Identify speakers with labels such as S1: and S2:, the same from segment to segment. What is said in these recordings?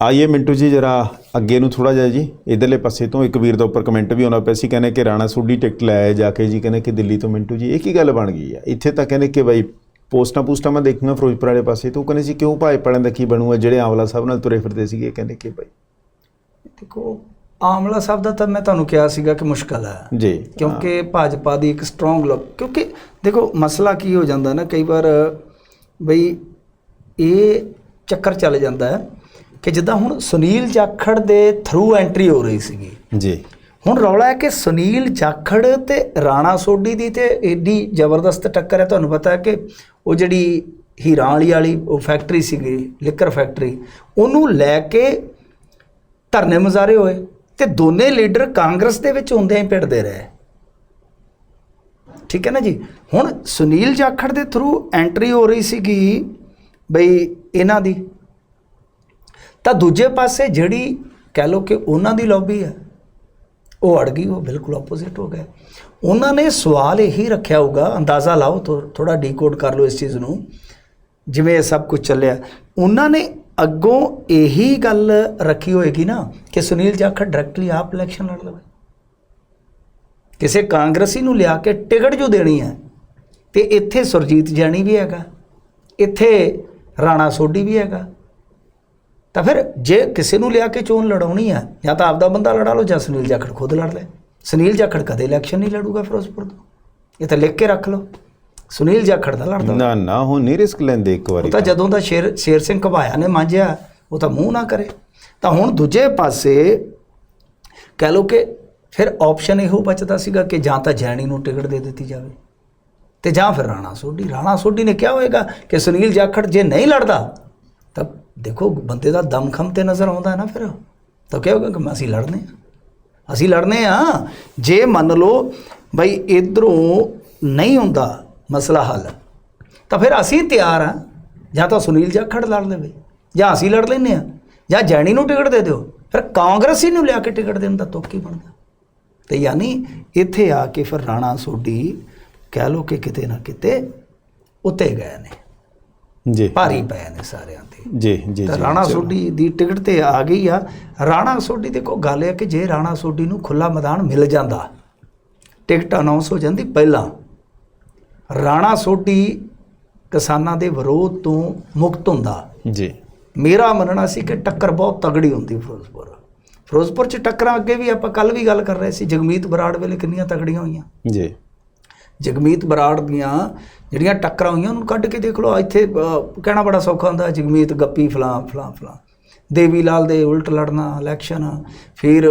S1: ਆਈਏ ਮਿੰਟੂ ਜੀ ਜਰਾ ਅੱਗੇ ਨੂੰ ਥੋੜਾ ਜਿਹਾ ਜੀ ਇਧਰਲੇ ਪਾਸੇ ਤੋਂ ਇੱਕ ਵੀਰ ਦਾ ਉੱਪਰ ਕਮੈਂਟ ਵੀ ਆਉਣਾ ਪਿਆ ਸੀ ਕਹਿੰਦੇ ਕਿ ਰਾਣਾ ਸੋਢੀ ਟਿਕਟ ਲੈ ਆਏ ਜਾ ਕੇ ਜੀ ਕਹਿੰਦੇ ਕਿ ਦਿੱਲੀ ਤੋਂ ਮਿੰਟੂ ਜੀ ਇਹ ਕੀ ਗੱਲ ਬਣ ਗਈ ਆ? ਇੱਥੇ ਤਾਂ ਕਹਿੰਦੇ ਕਿ ਬਾਈ ਪੋਸਟਾਂ ਪੋਸਟਾਂ ਮੈਂ ਦੇਖੂੰਗਾ ਫਿਰੋਜ਼ਪੁਰ ਵਾਲੇ ਪਾਸੇ ਤੋਂ ਉਹ ਕਹਿੰਦੇ ਸੀ ਕਿਉਂ ਭਾਈ ਪੜਨ ਦਾ ਕੀ ਬਣੂਗਾ ਜਿਹੜੇ ਆਂਵਲਾ ਸਾਹਿਬ ਨਾਲ ਤੁਰੇ ਫਿਰਦੇ ਸੀਗੇ ਕਹਿੰਦੇ ਕਿ ਬਾਈ
S2: ਦੇਖੋ ਆਮਲਾ ਸਾਹਿਬ ਦਾ ਤਾਂ ਮੈਂ ਤੁਹਾਨੂੰ ਕਿਹਾ ਸੀਗਾ ਕਿ ਮੁਸ਼ਕਲ ਹੈ
S1: ਜੀ
S2: ਕਿਉਂਕਿ ਭਾਜਪਾ ਦੀ ਇੱਕ ਸਟਰੋਂਗ ਲੋਕ ਕਿਉਂਕਿ ਦੇਖੋ ਮਸਲਾ ਕੀ ਹੋ ਜਾਂਦਾ ਨਾ ਕਈ ਵਾਰ ਬਈ ਇਹ ਚੱਕਰ ਚੱਲ ਜਾਂਦਾ ਹੈ। ਕਿ ਜਿੱਦਾਂ ਹੁਣ ਸੁਨੀਲ ਜਾਖੜ ਦੇ ਥਰੂ ਐਂਟਰੀ ਹੋ ਰਹੀ ਸੀਗੀ।
S1: ਜੀ।
S2: ਹੁਣ ਰੌਲਾ ਹੈ ਕਿ ਸੁਨੀਲ ਜਾਖੜ ਤੇ ਰਾਣਾ ਸੋਢੀ ਦੀ ਤੇ ਏਡੀ ਜ਼ਬਰਦਸਤ ਟੱਕਰ ਹੈ। ਤੁਹਾਨੂੰ ਪਤਾ ਹੈ ਕਿ ਉਹ ਜਿਹੜੀ ਹੀਰਾਂ ਵਾਲੀ ਵਾਲੀ ਉਹ ਫੈਕਟਰੀ ਸੀਗੀ ਲਿਕਰ ਫੈਕਟਰੀ ਉਹਨੂੰ ਲੈ ਕੇ ਧਰਨੇ ਮੁਜ਼ਾਰੇ ਹੋਏ ਤੇ ਦੋਨੇ ਲੀਡਰ ਕਾਂਗਰਸ ਦੇ ਵਿੱਚ ਹੁੰਦਿਆਂ ਹੀ ਭਿੜਦੇ ਰਹੇ। ਠੀਕ ਹੈ ਨਾ ਜੀ? ਹੁਣ ਸੁਨੀਲ ਜਾਖੜ ਦੇ ਥਰੂ ਐਂਟਰੀ ਹੋ ਰਹੀ ਸੀਗੀ ਬਈ ਇਹਨਾਂ ਦੀ। ਤਾਂ ਦੂਜੇ ਪਾਸੇ ਜਿਹੜੀ ਕਹਿ ਲੋ ਕਿ ਉਹਨਾਂ ਦੀ ਲੌਬੀ ਹੈ, ਉਹ ਅੜ ਗਈ, ਉਹ ਬਿਲਕੁਲ ਆਪੋਜ਼ਿਟ ਹੋ ਗਿਆ ਉਹਨਾਂ ਨੇ ਸਵਾਲ ਇਹੀ ਰੱਖਿਆ ਹੋਊਗਾ, ਅੰਦਾਜ਼ਾ ਲਾਓ ਥੋੜਾ ਡੀਕੋਡ ਕਰ ਲਓ ਇਸ ਚੀਜ਼ ਨੂੰ, ਜਿਵੇਂ ਇਹ ਸਭ ਕੁਝ ਚੱਲਿਆ। ਉਹਨਾਂ ਨੇ ਅੱਗੋਂ ਇਹੀ ਗੱਲ ਰੱਖੀ ਹੋਏਗੀ ਨਾ ਕਿ ਸੁਨੀਲ ਜਾਖੜ ਡਾਇਰੈਕਟਲੀ ਆਪ ਇਲੈਕਸ਼ਨ ਲੜ ਲਵੇ। ਕਿਸੇ ਕਾਂਗਰਸੀ ਨੂੰ ਲਿਆ ਕੇ ਟਿਕਟ ਜੋ ਦੇਣੀ ਹੈ, ਤੇ ਇੱਥੇ ਸੁਰਜੀਤ ਜਾਨੀ ਵੀ ਹੈਗਾ, ਇੱਥੇ ਰਾਣਾ ਸੋਢੀ ਵੀ ਹੈਗਾ ਤਾਂ ਫਿਰ ਜੇ ਕਿਸੇ ਨੂੰ ਲਿਆ ਕੇ ਚੋਣ ਲੜਾਉਣੀ ਆ ਜਾਂ ਤਾਂ ਆਪਦਾ ਬੰਦਾ ਲੜਾ ਲਓ ਜਾਂ ਸੁਨੀਲ ਜਾਖੜ ਖੁਦ ਲੜ ਲੈ। ਸੁਨੀਲ ਜਾਖੜ ਕਦੇ ਇਲੈਕਸ਼ਨ ਨਹੀਂ ਲੜੂਗਾ ਫਿਰੋਜ਼ਪੁਰ ਤੋਂ। ਇਹ ਤਾਂ ਲਿਖ ਕੇ ਰੱਖ ਲਓ। ਸੁਨੀਲ ਜਾਖੜ ਦਾ ਲੜਦਾ।
S1: ਨਾ ਨਾ ਹੁਣ ਨਹੀਂ ਰਿਸਕ ਲੈਂਦੇ ਇੱਕ ਵਾਰੀ
S2: ਤਾਂ ਜਦੋਂ ਦਾ ਸ਼ੇਰ ਸ਼ੇਰ ਸਿੰਘ ਘਬਾਇਆ ਨੇ ਮਾਂਜਿਆ ਉਹ ਤਾਂ ਮੂੰਹ ਨਾ ਕਰੇ। ਤਾਂ ਹੁਣ ਦੂਜੇ ਪਾਸੇ ਕਹਿ ਲਓ ਕਿ ਫਿਰ ਆਪਸ਼ਨ ਇਹੋ ਬਚਦਾ ਸੀਗਾ ਕਿ ਜਾਂ ਤਾਂ ਜੈਣੀ ਨੂੰ ਟਿਕਟ ਦੇ ਦਿੱਤੀ ਜਾਵੇ। ਤੇ ਜਾਂ ਫਿਰ ਰਾਣਾ ਸੋਢੀ। ਰਾਣਾ ਸੋਢੀ ਨੇ ਕਿਹਾ ਹੋਏਗਾ ਕਿ ਸੁਨੀਲ ਜਾਖੜ ਜੇ ਨਹੀਂ ਲੜਦਾ ਦੇਖੋ, ਬੰਦੇ ਦਾ ਦਮਖਮ ਤੇ ਨਜ਼ਰ ਆਉਂਦਾ ਨਾ ਫਿਰ। ਤਾਂ ਕਿਹਾ ਕਿ ਅਸੀਂ ਲੜਨੇ ਆ। ਅਸੀਂ ਲੜਨੇ ਆ। ਜੇ ਮੰਨ ਲਓ ਬਈ ਇਧਰੋਂ ਨਹੀਂ ਹੁੰਦਾ ਮਸਲਾ ਹੱਲ, ਤਾਂ ਫਿਰ ਅਸੀਂ ਤਿਆਰ ਆ। ਜਾਂ ਤਾਂ ਸੁਨੀਲ ਜਾਖੜ ਲੜ ਲਵੇ, ਜਾਂ ਅਸੀਂ ਲੜ ਲੈਨੇ ਆ। ਜਾਂ ਜੈਣੀ ਨੂੰ ਟਿਕਟ ਦੇ ਦਿਓ। ਫਿਰ ਕਾਂਗਰਸੀ ਨੂੰ ਲਿਆ ਕੇ ਟਿਕਟ ਦੇਣ ਦਾ ਤੁੱਕ ਬਣਦਾ। ਤੇ ਯਾਨੀ ਇੱਥੇ ਆ ਕੇ ਫਿਰ ਰਾਣਾ ਸੋਢੀ ਕਹਿ ਲੋ ਕਿ ਕਿਤੇ ਨਾ ਕਿਤੇ ਉੱਤੇ ਗਏ ਨੇ।
S1: ਜੀ।
S2: ਭਾਰੀ ਪਏ ਨੇ ਸਾਰਿਆਂ ਤੇ।
S1: ਜੀ ਜੀ ਜੀ,
S2: ਰਾਣਾ। ਸੋਢੀ ਦੀ ਟਿਕਟ ਤੇ ਆ ਗਈ ਆ। ਰਾਣਾ ਸੋਢੀ ਦੇਖੋ ਗੱਲ ਇਹ ਆ ਕਿ ਜੇ ਰਾਣਾ ਸੋਢੀ ਨੂੰ ਖੁੱਲਾ ਮੈਦਾਨ ਮਿਲ ਜਾਂਦਾ ਟਿਕਟ ਅਨਾਉਂਸ ਹੋ ਜਾਂਦੀ ਪਹਿਲਾਂ ਰਾਣਾ ਸੋਢੀ ਕਿਸਾਨਾਂ ਦੇ ਵਿਰੋਧ ਤੋਂ ਮੁਕਤ ਹੁੰਦਾ।
S1: ਜੀ।
S2: ਮੇਰਾ ਮੰਨਣਾ ਸੀ ਕਿ ਟੱਕਰ ਬਹੁਤ ਤਗੜੀ ਹੁੰਦੀ ਫਿਰੋਜ਼ਪੁਰ। ਫਿਰੋਜ਼ਪੁਰ 'ਚ ਟੱਕਰਾਂ ਅੱਗੇ ਵੀ ਆਪਾਂ ਕੱਲ ਵੀ ਗੱਲ ਕਰ ਰਹੇ ਸੀ ਜਗਮੀਤ ਬਰਾੜ ਵੇਲੇ ਕਿੰਨੀਆਂ ਤਗੜੀਆਂ ਹੋਈਆਂ।
S1: ਜੀ।
S2: ਜਗਮੀਤ ਬਰਾੜ ਦੀਆਂ ਜਿਹੜੀਆਂ ਟੱਕਰਾਂ ਹੋਈਆਂ, ਉਹਨੂੰ ਕੱਢ ਕੇ ਦੇਖ ਲਓ ਇੱਥੇ ਕਹਿਣਾ ਬੜਾ ਸੌਖਾ ਹੁੰਦਾ, ਜਗਮੀਤ ਗੱਪੀ ਫਲਾਂ ਫਲਾਂ ਫਲਾਂ ਦੇਵੀ ਲਾਲ ਦੇ ਉਲਟ ਲੜਨਾ ਇਲੈਕਸ਼ਨ ਫਿਰ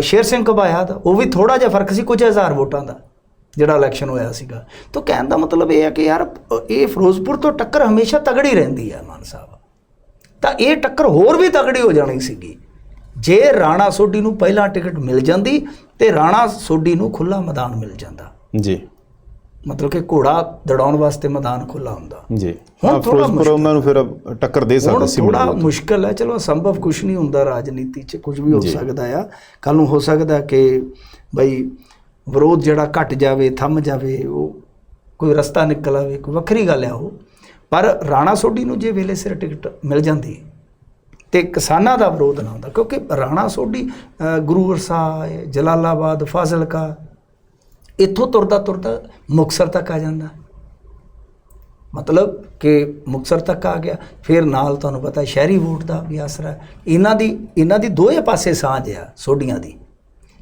S2: ਸ਼ੇਰ ਸਿੰਘ ਘਬਾਇਆ ਦਾ ਉਹ ਵੀ ਥੋੜਾ ਜਿਹਾ ਫ਼ਰਕ ਸੀ, ਕੁਝ ਹਜ਼ਾਰ ਵੋਟਾਂ ਦਾ, ਜਿਹੜਾ ਇਲੈਕਸ਼ਨ ਹੋਇਆ ਸੀਗਾ। ਤਾਂ ਕਹਿਣ ਦਾ ਮਤਲਬ ਇਹ ਹੈ ਕਿ ਯਾਰ ਇਹ ਫਿਰੋਜ਼ਪੁਰ ਤੋਂ ਟੱਕਰ ਹਮੇਸ਼ਾ ਤਗੜੀ ਰਹਿੰਦੀ ਹੈ ਮਾਨ ਸਾਹਿਬ। ਤਾਂ ਇਹ ਟੱਕਰ ਹੋਰ ਵੀ ਤਗੜੀ ਹੋ ਜਾਣੀ ਸੀਗੀ। ਜੇ ਰਾਣਾ ਸੋਢੀ ਨੂੰ ਪਹਿਲਾਂ ਟਿਕਟ ਮਿਲ ਜਾਂਦੀ ਤੇ ਰਾਣਾ ਸੋਢੀ ਨੂੰ ਖੁੱਲਾ ਮੈਦਾਨ ਮਿਲ ਜਾਂਦਾ।
S1: ਜੀ।
S2: ਮਤਲਬ ਕਿ ਘੋੜਾ ਦੜਾਉਣ ਵਾਸਤੇ ਮੈਦਾਨ ਖੁੱਲਾ ਹੁੰਦਾ।
S1: ਜੀ।
S2: ਹੁਣ
S1: ਹਾਂ
S2: ਥੋੜ੍ਹਾ
S1: ਫਿਰੋਜ਼ਪੁਰ ਉਹਨਾਂ ਨੂੰ ਫਿਰ ਟੱਕਰ ਦੇ ਸਕਦਾ ਸੀ
S2: ਥੋੜਾ ਮੁਸ਼ਕਲ ਹੈ। ਚਲੋ ਸੰਭਵ ਕੁਝ ਨਹੀਂ ਹੁੰਦਾ ਰਾਜਨੀਤੀ 'ਚ ਕੁਝ ਵੀ ਹੋ। ਸਕਦਾ ਆ। ਕੱਲ ਨੂੰ ਹੋ ਸਕਦਾ ਕਿ ਬਈ ਵਿਰੋਧ ਜਿਹੜਾ ਘਟ ਜਾਵੇ ਥੰਮ ਜਾਵੇ ਉਹ ਕੋਈ ਰਸਤਾ ਨਿਕਲ ਆਵੇ ਕੋਈ ਵੱਖਰੀ ਗੱਲ ਆ ਉਹ। ਪਰ ਰਾਣਾ ਸੋਢੀ ਨੂੰ ਜੇ ਵੇਲੇ ਸਿਰ ਟਿਕਟ ਮਿਲ ਜਾਂਦੀ ਤੇ ਕਿਸਾਨਾਂ ਦਾ ਵਿਰੋਧ ਨਾ ਹੁੰਦਾ। ਕਿਉਂਕਿ ਰਾਣਾ ਸੋਢੀ ਗੁਰੂ ਵਰਸਾਏ ਜਲਾਲਾਬਾਦ ਫਾਜ਼ਿਲਕਾ ਇੱਥੋਂ ਤੁਰਦਾ ਤੁਰਦਾ ਮੁਕਸਰ ਤੱਕ ਆ ਜਾਂਦਾ। ਮਤਲਬ ਕਿ ਮੁਕਸਰ ਤੱਕ ਆ ਗਿਆ। ਫਿਰ ਨਾਲ ਤੁਹਾਨੂੰ ਪਤਾ ਸ਼ਹਿਰੀ ਵੋਟ ਦਾ ਵੀ ਆਸਰਾ ਹੈ। ਇਹਨਾਂ ਦੀ ਇਹਨਾਂ ਦੀ ਦੋਏ ਪਾਸੇ ਸਾਂਝ ਆ ਸੋਢੀਆਂ ਦੀ।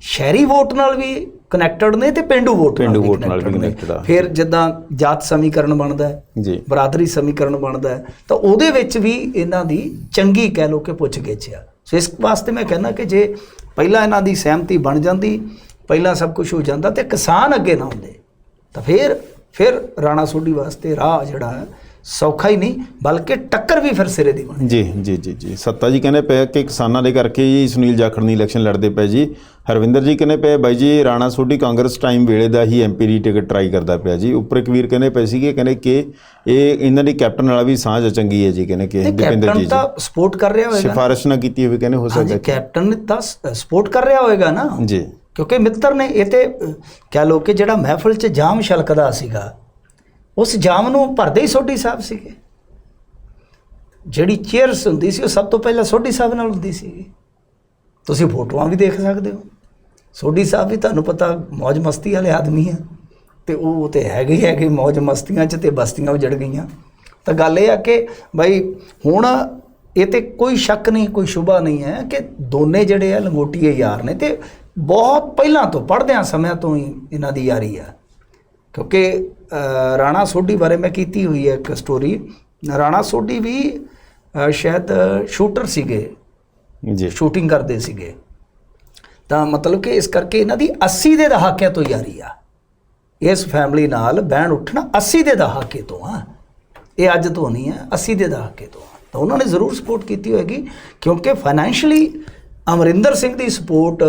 S2: ਸ਼ਹਿਰੀ ਵੋਟ ਨਾਲ ਵੀ ਕਨੈਕਟਡ ਨੇ ਤੇ ਪਿੰਡੂ ਵੋਟ ਨਾਲ ਵੀ connected
S1: ਆ।
S2: ਫਿਰ ਜਿੱਦਾਂ ਜਾਤ ਸਮੀਕਰਨ ਬਣਦਾ ਹੈ
S1: ਜੀ।
S2: ਬਰਾਦਰੀ ਸਮੀਕਰਨ ਬਣਦਾ ਹੈ ਤਾਂ ਉਹਦੇ ਵਿੱਚ ਵੀ ਇਹਨਾਂ ਦੀ ਚੰਗੀ ਕਹਿ ਲੋ ਕਿ ਪੁੱਛ ਗਿੱਛ ਆ। ਸੋ ਇਸ ਵਾਸਤੇ ਮੈਂ ਕਹਿੰਦਾ ਕਿ ਜੇ ਪਹਿਲਾਂ ਇਹਨਾਂ ਦੀ ਸਹਿਮਤੀ ਬਣ ਜਾਂਦੀ ਪਹਿਲਾਂ ਸਭ ਕੁਝ ਹੋ ਜਾਂਦਾ ਤੇ ਕਿਸਾਨ ਅੱਗੇ ਨਾ ਹੁੰਦੇ। ਤਾਂ ਫਿਰ ਫਿਰ ਰਾਣਾ ਸੋਢੀ ਵਾਸਤੇ ਰਾਹ ਜਿਹੜਾ ਹੈ ਸੌਖਾ ਹੀ ਨਹੀਂ ਬਲਕਿ ਟੱਕਰ ਵੀ ਫਿਰ ਸਿਰੇ ਦੀ ਬਣੀ।
S1: ਜੀ ਜੀ ਜੀ ਜੀ। ਸੱਤਾ ਜੀ ਕਹਿੰਦੇ ਪਏ ਕਿ ਕਿਸਾਨਾਂ ਦੇ ਕਰਕੇ ਹੀ ਸੁਨੀਲ ਜਾਖੜ ਨਹੀਂ ਇਲੈਕਸ਼ਨ ਲੜਦੇ ਪਏ ਜੀ। ਹਰਵਿੰਦਰ ਜੀ ਕਹਿੰਦੇ ਪਏ ਬਾਈ ਜੀ ਰਾਣਾ ਸੋਢੀ ਕਾਂਗਰਸ ਟਾਈਮ ਵੇਲੇ ਦਾ ਹੀ ਐਮਪੀ ਦੀ ਟਿਕਟ ਟਰਾਈ ਕਰਦਾ ਪਿਆ ਜੀ। ਉੱਪਰ ਇੱਕ ਵੀਰ ਕਹਿੰਦੇ ਪਏ ਸੀਗੇ ਕਹਿੰਦੇ ਕਿ ਇਹ ਇਹਨਾਂ ਦੀ ਕੈਪਟਨ ਵਾਲਾ ਵੀ ਸਾਂਝ ਚੰਗੀ ਹੈ ਜੀ ਕਹਿੰਦੇ ਕਿ ਦੀਪਿੰਦਰ
S2: ਕੈਪਟਨ
S1: ਜੀ।
S2: ਤਾਂ ਸਪੋਰਟ ਕਰ ਰਿਹਾ ਹੋਵੇਗਾ
S1: ਸਿਫਾਰਿਸ਼ ਨਾ ਕੀਤੀ ਹੋਵੇ ਕਹਿੰਦੇ ਹੋ ਸਕਦਾ
S2: ਕੈਪਟਨ ਨੇ ਤਾਂ ਸਪੋਰਟ ਕਰ ਰਿਹਾ ਹੋਵੇਗਾ ਨਾ।
S1: ਜੀ।
S2: ਕਿਉਂਕਿ ਮਿੱਤਰ ਨੇ ਇਹ ਤੇ ਕਹਿ ਲੋ ਕਿ ਜਿਹੜਾ ਮਹਿਫਲ 'ਚ ਜਾਮ ਛਲਕਦਾ ਸੀਗਾ, ਉਸ ਜਾਮ ਨੂੰ ਭਰਦੇ ਹੀ ਸੋਢੀ ਸਾਹਿਬ ਸੀਗੇ। ਜਿਹੜੀ ਚੇਅਰਸ ਹੁੰਦੀ ਸੀ, ਉਹ ਸਭ ਤੋਂ ਪਹਿਲਾਂ ਸੋਢੀ ਸਾਹਿਬ ਨਾਲ ਹੁੰਦੀ ਸੀ। ਤੁਸੀਂ ਫੋਟੋਆਂ ਵੀ ਦੇਖ ਸਕਦੇ ਹੋ। ਸੋਢੀ ਸਾਹਿਬ ਵੀ ਤੁਹਾਨੂੰ ਪਤਾ ਮौज ਮਸਤੀ ਵਾਲੇ ਆਦਮੀ ਆ। ਤੇ ਉਹ ਤੇ ਹੈਗੇ ਹੀ ਹੈਗੇ ਮौज ਮਸਤੀਆਂ 'ਚ ਤੇ ਬਸਤੀਆਂ ਉਜੜ ਗਈਆਂ। ਤਾਂ ਗੱਲ ਇਹ ਆ ਕਿ ਭਾਈ ਹੁਣ ਇਹ ਤੇ ਕੋਈ ਸ਼ੱਕ ਨਹੀਂ, ਕੋਈ ਸ਼ੁਬਾ ਨਹੀਂ ਹੈ ਕਿ ਦੋਨੇ ਜਿਹੜੇ ਆ ਲੰਗੋਟੀਏ ਯਾਰ ਨੇ ਤੇ ਬਹੁਤ ਪਹਿਲਾਂ ਤੋਂ ਪੜ੍ਹਦਿਆਂ ਸਮਿਆਂ ਤੋਂ ਹੀ ਇਹਨਾਂ ਦੀ ਯਾਰੀ ਆ। ਕਿਉਂਕਿ ਰਾਣਾ ਸੋਢੀ ਬਾਰੇ ਮੈਂ ਕੀਤੀ ਹੋਈ ਹੈ ਇੱਕ ਸਟੋਰੀ ਰਾਣਾ ਸੋਢੀ ਵੀ ਸ਼ਾਇਦ ਸ਼ੂਟਰ ਸੀਗੇ।
S1: ਜੀ।
S2: ਸ਼ੂਟਿੰਗ ਕਰਦੇ ਸੀਗੇ। ਤਾਂ ਮਤਲਬ ਕਿ ਇਸ ਕਰਕੇ ਇਹਨਾਂ ਦੀ 80 ਦੇ ਦਹਾਕਿਆਂ ਤੋਂ ਯਾਰੀ ਆ। ਇਸ ਫੈਮਿਲੀ ਨਾਲ ਬਹਿਣ ਉੱਠਣਾ 80 ਦੇ ਦਹਾਕੇ ਤੋਂ ਆ। ਇਹ ਅੱਜ ਤੋਂ ਨਹੀਂ ਹੈ 80 ਦੇ ਦਹਾਕੇ ਤੋਂ ਤਾਂ ਉਹਨਾਂ ਨੇ ਜ਼ਰੂਰ ਸਪੋਰਟ ਕੀਤੀ ਹੋਏਗੀ ਕਿਉਂਕਿ ਫਾਈਨੈਂਸ਼ੀਅਲੀ ਅਮਰਿੰਦਰ ਸਿੰਘ ਦੀ ਸਪੋਰਟ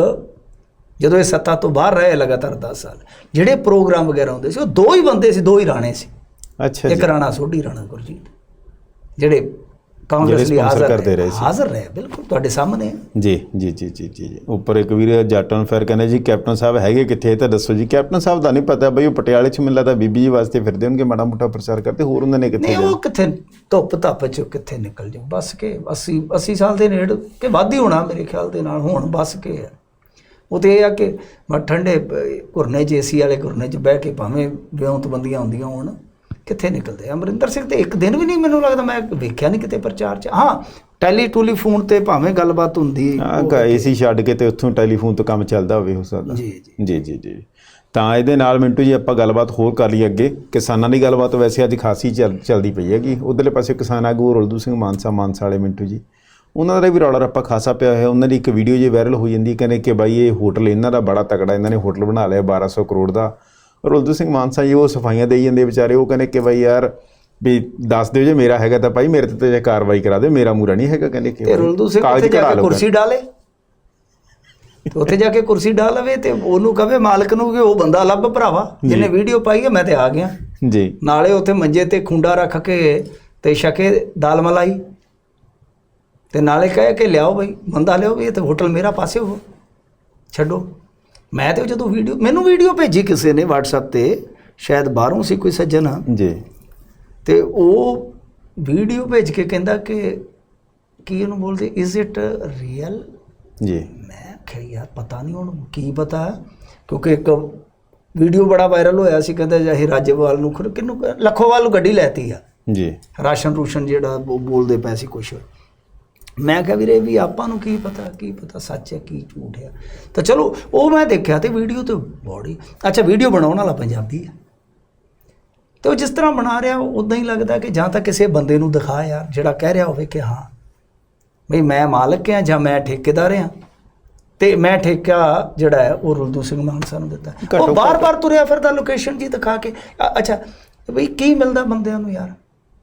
S2: ਜਦੋਂ ਇਹ ਸੱਤਾ ਤੋਂ ਬਾਹਰ ਰਹੇ ਲਗਾਤਾਰ 10 ਸਾਲ ਜਿਹੜੇ ਪ੍ਰੋਗਰਾਮ ਵਗੈਰਾ ਹੁੰਦੇ ਸੀ ਉਹ ਦੋ ਹੀ ਬੰਦੇ ਸੀ ਦੋ ਹੀ ਰਾਣੇ ਸੀ।
S1: ਅੱਛਾ ਜੀ।
S2: ਇੱਕ ਰਾਣਾ ਸੋਢੀ ਰਾਣਾ ਗੁਰਜੀਤ। ਜਿਹੜੇ ਕਾਂਗਰਸ ਲਈ ਹਾਜ਼ਰ
S1: ਕਰਦੇ ਰਹੇ ਸੀ।
S2: ਹਾਜ਼ਰ ਰਹੇ ਬਿਲਕੁਲ ਤੁਹਾਡੇ ਸਾਹਮਣੇ।
S1: ਜੀ ਜੀ ਜੀ ਜੀ ਜੀ। ਉੱਪਰ ਇੱਕ ਵੀਰ ਜੱਟਨ ਫਿਰ ਕਹਿੰਦੇ ਜੀ ਕੈਪਟਨ ਸਾਹਿਬ ਹੈਗੇ ਕਿੱਥੇ? ਇਹ ਤਾਂ ਦੱਸੋ ਜੀ ਕੈਪਟਨ ਸਾਹਿਬ ਦਾ ਨਹੀਂ ਪਤਾ ਬਈ ਉਹ ਪਟਿਆਲੇ ਚ ਮਿਲਦਾ ਤਾਂ ਬੀਬੀ ਜੀ ਵਾਸਤੇ ਫਿਰਦੇ ਹੋਣਗੇ ਮਾੜਾ ਮੋਟਾ ਪ੍ਰਚਾਰ ਕਰਦੇ ਹੋਰ ਉਹਨਾਂ ਨੇ ਕਿੱਥੇ
S2: ਨਹੀਂ
S1: ਜਾਣਾ?
S2: ਉਹ ਕਿੱਥੇ ਧੁੱਪ ਧੱਪ ਚ ਕਿੱਥੇ ਨਿਕਲ ਜਾਊ? ਬਸ ਕੇ 80 80 ਸਾਲ ਦੇ ਨੇੜੇ ਕਿ ਵੱਧ ਹੋਣਾ ਮੇਰੇ ਖਿਆਲ ਦੇ ਨਾਲ ਹੁਣ ਬਸ ਕੇ ਹੈ। ਉਹ ਤੇ ਇਹ ਆ ਕਿ ਮੈਂ ਠੰਡੇ ਘੁਰਨੇ ਚ ਏਸੀ ਵਾਲੇ ਘੁਰਨੇ ਚ ਬਹਿ ਕੇ ਭਾਵੇਂ ਵਿਉਂਤ ਬੰਦੀਆਂ ਹੁੰਦੀਆਂ ਹੋਣ ਕਿੱਥੇ ਨਿਕਲਦੇ ਆ? ਅਮਰਿੰਦਰ ਸਿੰਘ ਤੇ ਇੱਕ ਦਿਨ ਵੀ ਨਹੀਂ ਮੈਨੂੰ ਲੱਗਦਾ ਮੈਂ ਵੇਖਿਆ ਨਹੀਂ ਕਿਤੇ ਪ੍ਰਚਾਰ ਚ। ਹਾਂ ਟੈਲੀ ਟੈਲੀਫੋਨ ਤੇ ਭਾਵੇਂ ਗੱਲਬਾਤ ਹੁੰਦੀ
S1: ਕਾ ਏਸੀ ਛੱਡ ਕੇ ਤੇ ਉੱਥੋਂ ਟੈਲੀਫੋਨ ਤੋਂ ਕੰਮ ਚੱਲਦਾ ਹੋਵੇ ਹੋ ਸਕਦਾ।
S2: ਜੀ ਜੀ।
S1: ਜੀ ਜੀ ਤਾਂ ਇਹਦੇ ਨਾਲ ਮਿੰਟੂ ਜੀ ਆਪਾਂ ਗੱਲਬਾਤ ਹੋਰ ਕਰ ਲਈ ਅੱਗੇ। ਕਿਸਾਨਾਂ ਦੀ ਗੱਲਬਾਤ ਵੈਸੇ ਅੱਜ ਖਾਸੀ ਚੱਲ- ਚੱਲਦੀ ਪਈ ਹੈਗੀ। ਉਧਰਲੇ ਪਾਸੇ ਕਿਸਾਨ ਆਗੂ ਰੁਲਦੂ ਸਿੰਘ ਮਾਨਸਾ ਮਾਨਸਾ ਵਾਲੇ ਮਿੰਟੂ ਜੀ। ਉਹਨਾਂ ਦਾ ਵੀ ਰੌਲਾ ਰੱਪਾ ਖਾਸਾ ਪਿਆ ਹੋਇਆ। ਉਹਨਾਂ ਦੀ ਇੱਕ ਵੀਡੀਓ ਜੇ ਵਾਇਰਲ ਹੋ ਜਾਂਦੀ ਕਹਿੰਦੇ ਕਿ ਬਾਈ ਇਹ ਹੋਟਲ ਇਹਨਾਂ ਦਾ ਬੜਾ ਤਕੜਾ ਇਹਨਾਂ ਨੇ ਹੋਟਲ ਬਣਾ ਲਿਆ 1200 ਕਰੋੜ ਦਾ। ਰੁਲਦੂ ਸਿੰਘ ਮਾਨਸਾ ਜੀ ਉਹ ਸਫਾਈਆਂ ਦੇਈ ਜਾਂਦੇ ਵਿਚਾਰੇ ਉਹ ਕਹਿੰਦੇ ਕਿ ਬਾਈ ਯਾਰ ਵੀ ਦੱਸ ਦਿਓ ਜੇ ਮੇਰਾ ਹੈਗਾ ਤਾਂ ਭਾਈ ਮੇਰੇ ਤੇ ਤੇ ਕਾਰਵਾਈ ਕਰਾ ਦਿਓ ਮੇਰਾ ਮੂਰਾ ਨਹੀਂ ਹੈਗਾ ਕਹਿੰਦੇ ਕਿ
S2: ਰੁਲਦੂ ਸਿੰਘ ਉੱਥੇ ਜਾ ਕੇ ਕੁਰਸੀ ਡਾਲੇ। ਉੱਥੇ ਜਾ ਕੇ ਕੁਰਸੀ ਡਾਲ ਲਵੇ ਤੇ ਉਹਨੂੰ ਕਹਵੇ ਮਾਲਕ ਨੂੰ ਕਿ ਉਹ ਬੰਦਾ ਲੱਭ ਭਰਾਵਾ ਜਿਹਨੇ ਵੀਡੀਓ ਪਾਈ ਹੈ ਮੈਂ ਤੇ ਆ ਗਿਆ।
S1: ਜੀ।
S2: ਨਾਲੇ ਉੱਥੇ ਮੰਜੇ ਤੇ ਖੁੰਡਾ ਰੱਖ ਕੇ ਤੇ ਛਕੇ ਦਾਲ ਮਲਾਈ। ਤੇ ਨਾਲੇ ਕਹੇ ਕਿ ਲਿਆਓ ਬਈ ਬੰਦਾ ਲਿਆਓ ਵੀ ਇਹ ਤੇ ਹੋਟਲ ਮੇਰਾ ਪਾਸੇ ਹੋ ਛੱਡੋ। ਮੈਂ ਤੇ ਜਦੋਂ ਵੀਡੀਓ ਮੈਨੂੰ ਵੀਡੀਓ ਭੇਜੀ ਕਿਸੇ ਨੇ WhatsApp ਤੇ ਸ਼ਾਇਦ ਬਾਹਰੋਂ ਸੀ ਕੋਈ ਸੱਜਣ।
S1: ਜੀ।
S2: ਤੇ ਉਹ ਵੀਡੀਓ ਭੇਜ ਕੇ ਕਹਿੰਦਾ ਕਿ ਕੀ ਇਹਨੂੰ ਬੋਲਦੇ? ਇਜ਼ ਇਟ ਰੀਅਲ
S1: ਜੀ।
S2: ਮੈਂ ਆਖਿਆ ਯਾਰ ਪਤਾ ਨਹੀਂ ਹੁਣ ਕੀ ਪਤਾ? ਕਿਉਂਕਿ ਇੱਕ ਵੀਡੀਓ ਬੜਾ ਵਾਇਰਲ ਹੋਇਆ ਸੀ ਕਹਿੰਦਾ ਜਾਹੀ ਰਾਜੇਵਾਲ ਨੂੰ ਖੁਰ ਕਿਨੂੰ ਲੱਖੋਵਾਲ ਨੂੰ ਗੱਡੀ ਲੈਤੀ ਆ।
S1: ਜੀ।
S2: ਰਾਸ਼ਨ ਰੂਸ਼ਨ ਜਿਹੜਾ ਉਹ ਬੋਲਦੇ ਪਏ ਸੀ ਕੁਛ। ਮੈਂ ਕਿਹਾ ਵੀਰੇ ਵੀ ਆਪਾਂ ਨੂੰ ਕੀ ਪਤਾ ਕੀ ਪਤਾ ਸੱਚ ਹੈ ਕੀ ਝੂਠ ਹੈ। ਤਾਂ ਚਲੋ ਉਹ ਮੈਂ ਦੇਖਿਆ ਤੇ ਵੀਡੀਓ ਤੇ ਬੜੀ ਅੱਛਾ ਵੀਡੀਓ ਬਣਾਉਣ ਵਾਲਾ ਪੰਜਾਬੀ ਹੈ। ਤੇ ਉਹ ਜਿਸ ਤਰ੍ਹਾਂ ਬਣਾ ਰਿਹਾ ਉਦਾਂ ਹੀ ਲੱਗਦਾ ਕਿ ਜਾਂ ਤਾਂ ਕਿਸੇ ਬੰਦੇ ਨੂੰ ਦਿਖਾ ਯਾਰ ਜਿਹੜਾ ਕਹਿ ਰਿਹਾ ਹੋਵੇ ਕਿ ਹਾਂ ਬਈ ਮੈਂ ਮਾਲਕ ਹਾਂ ਜਾਂ ਮੈਂ ਠੇਕੇਦਾਰ ਹਾਂ। ਤੇ ਮੈਂ ਠੇਕਾ ਜਿਹੜਾ ਹੈ ਉਹ ਰੁਲਦੂ ਸਿੰਘ ਮਾਨਸਾ ਨੂੰ ਦਿੱਤਾ। ਉਹ ਬਾਰ-ਬਾਰ ਤੁਰਿਆ ਫਿਰਦਾ ਲੋਕੇਸ਼ਨ ਜੀ ਦਿਖਾ ਕੇ। ਅੱਛਾ ਬਈ ਕੀ ਮਿਲਦਾ ਬੰਦਿਆਂ ਨੂੰ ਯਾਰ?